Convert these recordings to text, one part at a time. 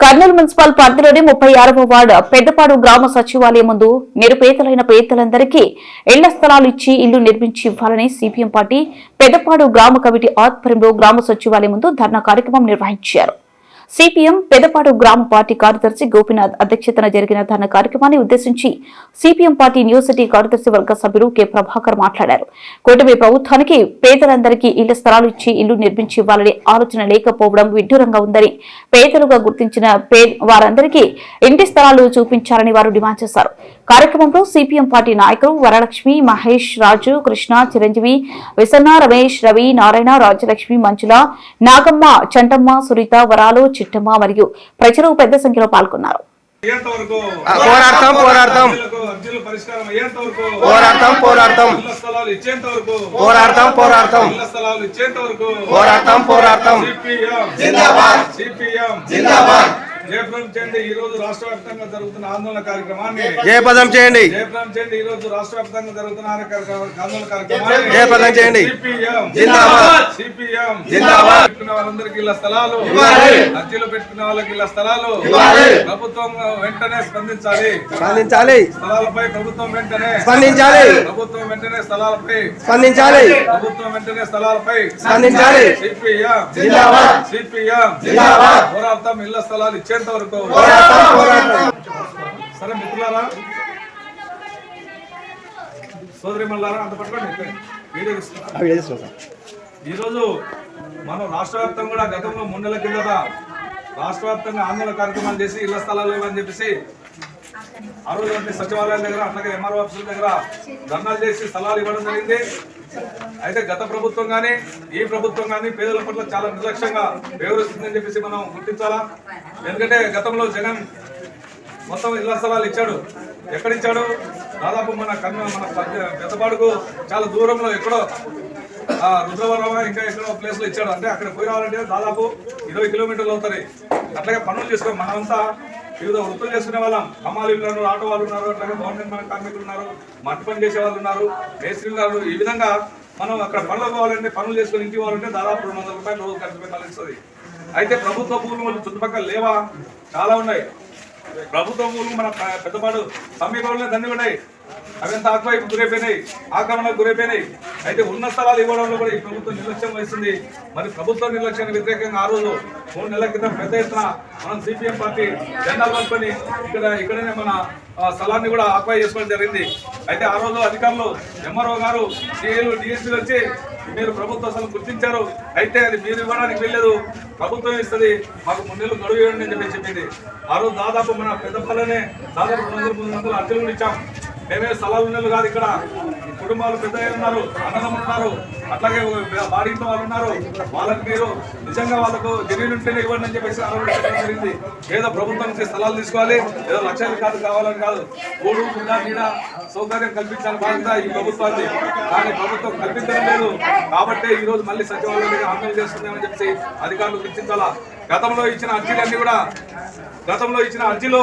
Kurnool municipal పరిధిలోని ముప్పై ఆరవ వార్డు పెద్దపాడు గ్రామ సచివాలయం ముందు నిరుపేదలైన పేదలందరికీ ఇళ్ళ స్థలాలు ఇచ్చి ఇల్లు నిర్మించి ఇవ్వాలని సిపిఎం పార్టీ పెద్దపాడు గ్రామ కమిటీ ఆధ్వర్యంలో గ్రామ సచివాలయం ముందు ధర్నా కార్యక్రమం నిర్వహించారు. సిపిఎం పెదపాడు గ్రామ పార్టీ కార్యదర్శి గోపినాథ్ అధ్యక్షతన జరిగిన ధర్నా కార్యక్రమాన్ని ఉద్దేశించి సిపిఎం పార్టీ యూనివర్సిటీ కార్యదర్శి వర్గ సభ్యులు కె. ప్రభాకర్ మాట్లాడారు. కూటమి ప్రభుత్వానికి పేదలందరికీ ఇళ్ళ స్థలాలు ఇచ్చి ఇల్లు నిర్మించి ఇవ్వాలనే ఆలోచన లేకపోవడం విడ్డూరంగా ఉందని పేదలుగా గుర్తించిన వారందరికీ ఇంటి స్థలాలు చూపించాలని వారు డిమాండ్ చేశారు. కార్యక్రమంలో సిపిఎం పార్టీ నాయకులు వరలక్ష్మి మహేష్ రాజు కృష్ణ చిరంజీవి విసన్న రమేష్ రవి నారాయణ రాజలక్ష్మి మంజుల నాగమ్మ చంటమ్మ సునీత వరాలు చిట్టమ్మ మరియు ప్రజలు పెద్ద సంఖ్యలో పాల్గొన్నారు. పోరాడతాం పోరాడతాం. పోరాడతాం పోరాడతాం. పోరాడతాం పోరాడతాం. పోరాడతాం పోరాడతాం. జిందాబాద్. జిందాబాద్. జయప్రదం చేయండి. ఈ రోజు రాష్ట్ర వ్యాప్తంగా జరుగుతున్న ఆందోళన కార్యక్రమాన్ని జయపదం చేయండి. జయప్రదం చేయండి. ఈ రోజు రాష్ట్ర వ్యాప్తంగా జరుగుతున్న ఆందోళన కార్యక్రమాన్ని జయప్రదం చేయండి. జిందాబాద్. సిపిఎం జిందాబాద్. పెట్టుకున్న వాళ్ళందరికీ స్థలాలు. ఇవ్వాలి. అర్జీలు పెట్టుకున్న వాళ్ళకి స్థలాలు. ఇవ్వాలి. ప్రభుత్వం వెంటనే స్పందించాలి. స్పందించాలి. స్థలాలపై ప్రభుత్వం వెంటనే స్పందించాలి. ప్రభుత్వం వెంటనే స్థలాలపై స్పందించాలి. ప్రభుత్వం వెంటనే స్థలాలపై స్పందించాలి. సిపిఎం జిందాబాద్. సిపిఎం జిందాబాద్. ఇళ్ళ స్థలాలు ఇచ్చేంత వరకు సరే మిత్రులారా సోదరి మల్లారా అంత పట్టుకోండి వీడియో ఈరోజు మనం రాష్ట్ర వ్యాప్తంగా కూడా గతంలో మూడు కిందట రాష్ట్ర వ్యాప్తంగా ఆందోళన కార్యక్రమాలు చేసి ఇళ్ళ స్థలాలు లేవని చెప్పేసి ఆ రోజు సచివాలయం దగ్గర అట్లాగే ఎంఆర్ఓ ఆఫీసుల దగ్గర ధర్నాలు చేసి స్థలాలు ఇవ్వడం జరిగింది. అయితే గత ప్రభుత్వం కానీ ఈ ప్రభుత్వం కానీ పేదల పట్ల చాలా నిర్లక్ష్యంగా వ్యవహరిస్తుందని చెప్పేసి మనం గుర్తించాలా? ఎందుకంటే గతంలో జగన్ మొత్తం ఇళ్ళ స్థలాలు ఇచ్చాడు. ఎక్కడిచ్చాడు? దాదాపు మన కన్ను మన పెద్దపాడుకు చాలా దూరంలో ఎక్కడో ఆ రుద్రవరం ఇంకా ఎక్కడో ప్లేస్లో ఇచ్చాడు. అంటే అక్కడ పోయి రావాలంటే దాదాపు ఇరవై కిలోమీటర్లు అవుతాయి అట్లాగే పనులు చేసుకొని మనమంతా వివిధ వృత్తులు చేసుకునే వాళ్ళం. కమ్మాలు ఉన్నారు ఆటో వాళ్ళు ఉన్నారు అట్లాగే గవర్నమెంట్ కార్మికులు ఉన్నారు మట్టి పని చేసే వాళ్ళు ఉన్నారు మేస్త్రీలు ఉన్నారు. ఈ విధంగా మనం అక్కడ పనులు పోవాలంటే పనులు చేసుకుని ఇంటికి పోవాలంటే దాదాపు రెండు వందల రూపాయలు రోజు ఖర్చు పెట్టాల్సి అయితే ప్రభుత్వ భూములు చుట్టుపక్కల లేవా? చాలా ఉన్నాయి. ప్రభుత్వ భూములు మన ప- పెద్దపాడు సమీపంలో దండి ఉన్నాయి అవంతా ఆక్వైపు గురైపోయినాయి. ఆక్రమణకు గురైపోయినాయి. అయితే ఉన్న స్థలాలు ఇవ్వడంలో కూడా ఈ ప్రభుత్వం నిర్లక్ష్యం వహిస్తుంది. మరి ప్రభుత్వ నిర్లక్ష్యానికి వ్యతిరేకంగా ఆ రోజు మూడు నెలల క్రితం పెద్ద ఎత్తున మనం సిపిఎం పార్టీ జెండా పని ఇక్కడ ఇక్కడనే మన స్థలాన్ని కూడా ఆక్వై చేసుకోవడం జరిగింది. అయితే ఆ రోజు అధికారులు ఎంఆర్ఓ గారు సిఏలు డిఎస్పీలు వచ్చి మీరు ప్రభుత్వ స్థలం గుర్తించారు. అయితే అది మీరు ఇవ్వడానికి వెళ్ళలేదు ప్రభుత్వం ఇస్తుంది. మాకు మూడు నెలలు గడువు ఇవ్వండి అని చెప్పి చెప్పింది. ఆ రోజు దాదాపు మన పెద్దపల్లనే దాదాపు రెండు వందల మూడు వందల అర్జీలు కూడా ఇచ్చాం. మేమే స్థలాలు ఉన్నది కాదు ఇక్కడ. కుటుంబాలు పెద్దగా ఉన్నారు అన్నదమ్ములు ఉన్నారు. అట్లాగే బాడీతో వాళ్ళు ఉన్నారు. వాళ్ళకి మీరు నిజంగా వాళ్ళకు జమీన్ ఉంటేనే ఇవ్వండి అని చెప్పేసి ఆలోచించడం జరిగింది. ఏదో ప్రభుత్వం నుంచి స్థలాలు తీసుకోవాలి ఏదో లక్షలు కాదు కావాలని కాదు. ఊరు గుండా నీడ సౌకర్యం కల్పించాలని బాధ్యత ఈ ప్రభుత్వాన్ని కానీ ప్రభుత్వం కల్పించడం లేదు. కాబట్టి ఈ రోజు మళ్ళీ సచివాలయం దగ్గర ఆందోళన చేస్తుందని చెప్పి అధికారులు గుర్తించాలా? గతంలో ఇచ్చిన అర్జీలన్నీ కూడా గతంలో ఇచ్చిన అర్జీలు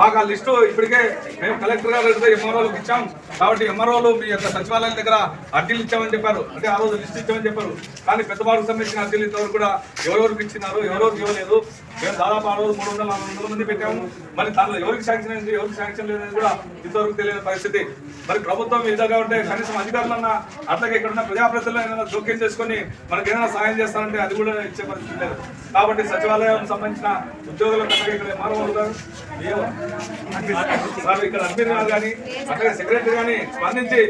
మాకు ఆ లిస్టు ఇప్పటికే మేము కలెక్టర్ గారు ఎంఆర్ఓలకు ఇచ్చాం. కాబట్టి ఎంఆర్ఓలు మీ యొక్క సచివాలయం దగ్గర అర్జీలు ఇచ్చామని చెప్పారు. అంటే ఆ రోజు లిస్ట్ ఇచ్చామని చెప్పారు. కానీ పెద్దవాళ్ళకు సంబంధించిన అర్జీలు ఇంతవరకు కూడా ఎవరెవరికి ఇచ్చినారు ఎవరెవరికి ఇవ్వలేదు. మేము దాదాపు ఆ రోజు మూడు వందల నాలుగు వందల మంది పెట్టాము. మరి దానిలో ఎవరికి శాంక్షన్ అయింది ఎవరికి శాంక్షన్ లేదని కూడా ఇంతవరకు తెలియని పరిస్థితి. మరి ప్రభుత్వం ఈ విధంగా ఉంటే కనీసం అధికారులన్నా అట్లాగే ఇక్కడ ఉన్న ప్రజాప్రతినిధులు ఏదైనా జోక్యం చేసుకొని మనకి ఏదైనా సహాయం చేస్తారంటే అది కూడా ఇచ్చే పరిస్థితి లేదు. కాబట్టి సచివాలయం సంబంధించిన ఉద్యోగులకు అట్లాగే ఇక్కడ ఎంఆర్ఓ గారు ఇక్కడ అడ్మిన్ గారు కానీ అట్లాగే సెక్రటరీ కానీ స్పందించి